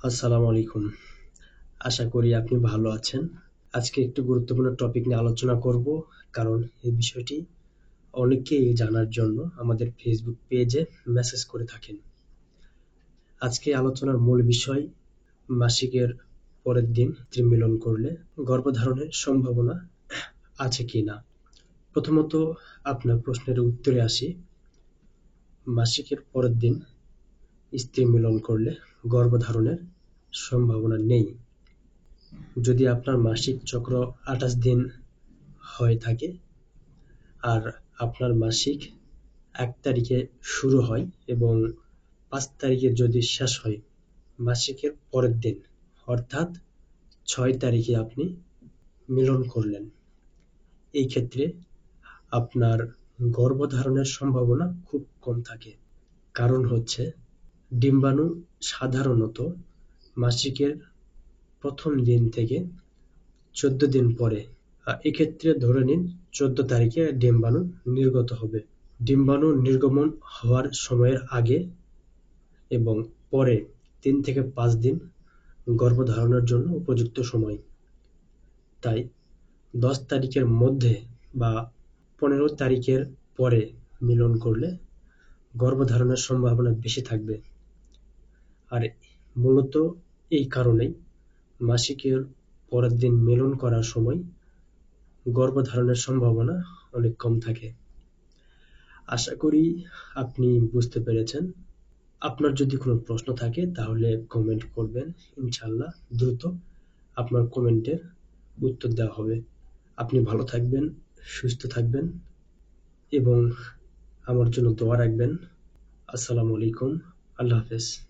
আসসালামু আলাইকুম। আশা করি আপনি ভালো আছেন। আজকে একটু গুরুত্বপূর্ণ টপিক নিয়ে আলোচনা করব, কারণ এই বিষয়টি অনেকেই জানার জন্য আমাদের ফেসবুক পেজে মেসেজ করে থাকেন। আজকে আলোচনার মূল বিষয়, মাসিকের পরের দিন মিলন করলে গর্ভধারণের সম্ভাবনা আছে কি না প্রথমত আপনার প্রশ্নের উত্তরে আসি। মাসিকের পরের দিন স্ত্রী মিলন করলে গর্ভধারণের সম্ভাবনা নেই। যদি আপনার মাসিক চক্র আঠাশ দিন হয়ে থাকে আর আপনার মাসিক এক তারিখে শুরু হয় এবং পাঁচ তারিখে যদি শেষ হয়, মাসিকের পরের দিন, অর্থাৎ ছয় তারিখে আপনি মিলন করলেন। এই ক্ষেত্রে আপনার গর্ভধারণের সম্ভাবনা খুব কম থাকে। কারণ হচ্ছে ডিম্বাণু সাধারণত মাসিকের প্রথম দিন থেকে চোদ্দ দিন পরে এক্ষেত্রে ধরে নিন চোদ্দ তারিখে ডিম্বাণু নির্গত হবে। ডিম্বাণু নির্গমন হওয়ার সময়ের আগে এবং পরে তিন থেকে পাঁচ দিন গর্ভধারণের জন্য উপযুক্ত সময়। তাই দশ তারিখের মধ্যে বা পনেরো তারিখের পরে মিলন করলে গর্ভধারণের সম্ভাবনা বেশি থাকবে। আর মূলত এই কারণেই মাসিকের পরের দিন মিলন করার সময় গর্ভধারণের সম্ভাবনা অনেক কম থাকে। আশা করি আপনি বুঝতে পেরেছেন। আপনার যদি কোনো প্রশ্ন থাকে তাহলে কমেন্ট করবেন ইনশাল্লাহ দ্রুত আপনার কমেন্টের উত্তর দেওয়া হবে। আপনি ভালো থাকবেন, সুস্থ থাকবেন এবং আমার জন্য দোয়া রাখবেন। আসসালামু আলাইকুম, আল্লাহ হাফেজ।